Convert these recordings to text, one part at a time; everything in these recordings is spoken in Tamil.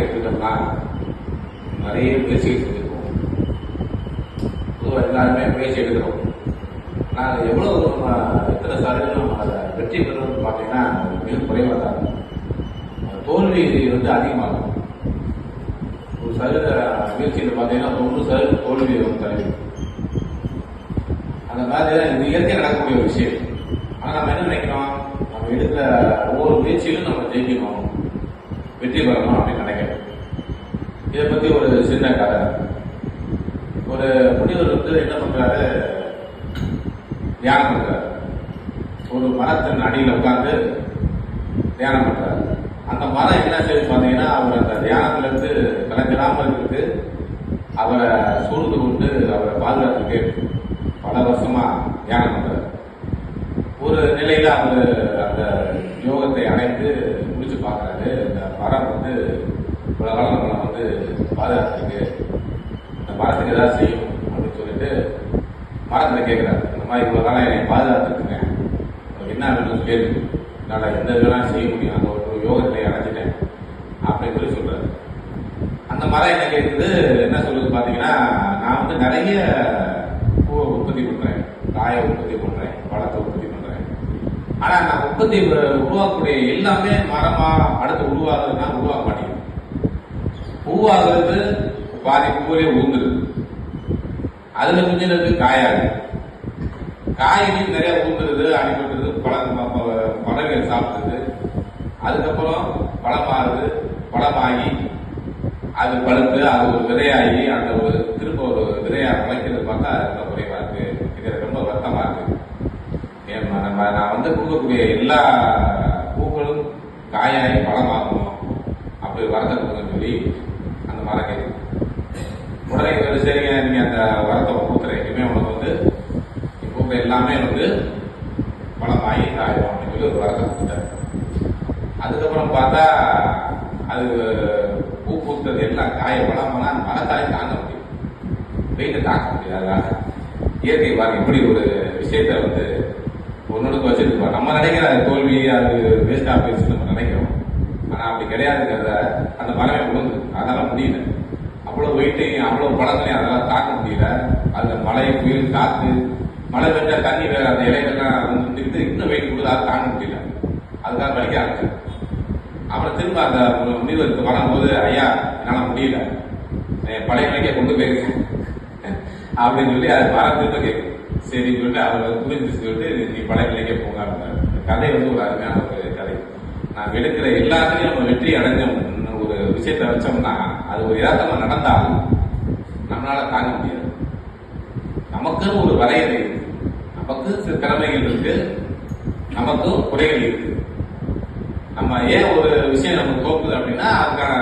எடுத்துட்டோம்னா நிறைய பேசிக்கிட்டு செஞ்சுருக்கோம் பொதுவாக எல்லாருமே முயற்சி எடுக்கிறோம். நாங்கள் எவ்வளோ நம்ம எத்தனை சதவீதம் நம்ம அதை வெற்றி பெறணும்னு பார்த்தீங்கன்னா மிக குறைவாக தான் இருக்கும். தோல்வி வந்து அதிகமாகும். ஒரு சதவீத முயற்சியில் பார்த்தீங்கன்னா தொண்ணூறு சதவீதம் தோல்வி வந்து தலைவர். அந்த மாதிரி இது இயற்கை நடக்கக்கூடிய ஒரு விஷயம். ஆனால் நம்ம என்ன நினைக்கிறோம்? நம்ம எடுக்கிற ஒவ்வொரு முயற்சியிலும் நம்ம ஜெயிக்கணும். வெற்றி பெறணும் அப்படின்னு நினைக்கிறேன். இதை பற்றி ஒரு சின்ன கதை. ஒரு முனிவர் வந்து என்ன பண்றாரு? தியானம் பண்றாரு. ஒரு மரத்தின் அடியில் உட்கார்ந்து தியானம் பண்றாரு. அந்த மரம் என்ன செய்யுது பார்த்தீங்கன்னா அவர் அந்த தியானத்துல இருந்து கலைஞ்சிடாம அவரை சூழ்ந்து கொண்டு அவரை பாதுகாத்துட்டு பல வருஷமா தியானம் பண்றாரு. ஒரு நிலையில அவர் அந்த யோகத்தை அடைந்து பார்க்குறாரு இந்த மரம் வந்து இவ்வளோ காலம் நம்மளை வந்து பாதுகாத்துருக்கு இந்த மரத்துக்கு ஏதாவது செய்யும் அப்படின்னு சொல்லிட்டு மரத்தில் கேட்குறாரு இந்த மாதிரி இவ்வளோ காலம் என்னை பாதுகாத்துருக்குங்க உனக்கு என்ன வேணும்னு கேள்வி என்னால் எந்த இதெல்லாம் செய்ய முடியும். அந்த ஒரு யோகத்தை அடைஞ்சிட்டேன் அப்படின்னு சொல்லி சொல்றாரு. அந்த மரம் என்ன கேட்குது என்ன சொல்லுது பார்த்தீங்கன்னா நான் வந்து நிறைய பூவை உற்பத்தி பண்ணுறேன் காயை உற்பத்தி பண்ணுறேன் பழத்தை உற்பத்தி ஆனா அந்த உற்பத்தி உருவாக்கக்கூடிய எல்லாமே மரமா அடுத்து உருவாகுதுன்னா உருவாக்க மாட்டேங்குது பூவாகிறது பாதி பூவிலே ஊந்துருது அதுல கொஞ்சம் இருக்கு காயாது காய்கறி நிறைய ஊந்துருது அடிபட்டுருது பழம் ப- ப- பழங்கள் சாப்பிடுது அதுக்கப்புறம் பழமாறுது பழமாகி அது பழுத்து அது ஒரு விதையாகி அந்த ஒரு திரும்ப ஒரு விதையாக முளைக்கிறது பார்த்தா அது ரொம்ப குறைவா இருக்கு இது எனக்கு ரொம்ப வருத்தமா இருக்கு ஏன் நம்ம நான் வந்து கொடுக்கக்கூடிய எல்லா பூக்களும் காயாகி பழமாகும். அப்படி வரத்தை கொடுங்க சொல்லி அந்த மரம் கேட்குது உடனே வந்து சரிங்க நீங்கள் அந்த வரத்தை கொடுக்குறேன் இனிமே உனக்கு வந்து இப்போ எல்லாமே வந்து பழமாகி காயும் அப்படின்னு சொல்லி ஒரு வரத்தை கொடுத்தாரு அதுக்கப்புறம் பார்த்தா அது பூ பூத்தது எல்லாம் காய பழமானா அந்த மரத்தாலே தாங்க முடியும். வெயிட்டை தாக்க முடியாது. இயற்கை பாருங்க இப்படி ஒரு விஷயத்த வந்து ஒன்னொன்று வச்சிருக்கோம் நம்ம நினைக்கிற தோல்வி அது வேஸ்ட் போயிடுச்சு நம்ம நினைக்கிறோம். ஆனால் அப்படி கிடையாதுங்கிறத அந்த மரமே விழுந்து அதெல்லாம் முடியல. அவ்வளோ வெயிட்டையும் அவ்வளோ பழங்களையும் அதெல்லாம் தாக்க முடியல. அந்த மழை புயல் காத்து மழை பெற்ற தண்ணி வேற அந்த இலைகள்லாம் வந்து இன்னும் வெயிட் கொடுத்து அதை தாங்க முடியல. அதுதான் வலிக்க ஆரம்பிச்சு அப்புறம் திரும்ப அந்த முனிவருக்கு வரும்போது ஐயா என்னால் முடியல. பழைய நிலைக்கே கொண்டு போயிருக்கேன். அப்படின்னு சொல்லி அது மரம் திரும்ப கேட்கும் சரின்னு சொல்லிட்டு அவர் புரிஞ்சு சொல்லிட்டு நீ பழைய நிலைக்கே போங்க கதை வந்து ஒரு அருமையான ஒரு கதை. நாம் எடுக்கிற எல்லாத்துலேயும் நம்ம வெற்றி அடைஞ்சோம் ஒரு விஷயத்தை வச்சோம்னா அது ஒரு யதார்த்தமா நடந்தால் நம்மளால தாங்க முடியாது. நமக்குன்னு ஒரு வரையறை இருக்கு. நமக்கு சில திறமைகள் இருக்கு. நமக்கும் குறைகள் இருக்கு. நம்ம ஏன் ஒரு விஷயம் நமக்கு தோக்குது அப்படின்னா அதுக்கான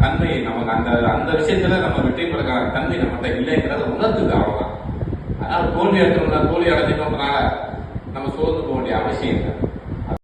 தன்மை நமக்கு அந்த அந்த விஷயத்துல நம்ம வெற்றி பெறக்கான தன்மை நம்மகிட்ட இல்லைங்கிறத உணர்த்துது அவ்வளவுதான். தோல்வி அடைஞ்சோம்னா தோல்வி அடைஞ்சிட்டோம்னால நம்ம சோர்ந்து போக வேண்டிய அவசியம் இல்லை.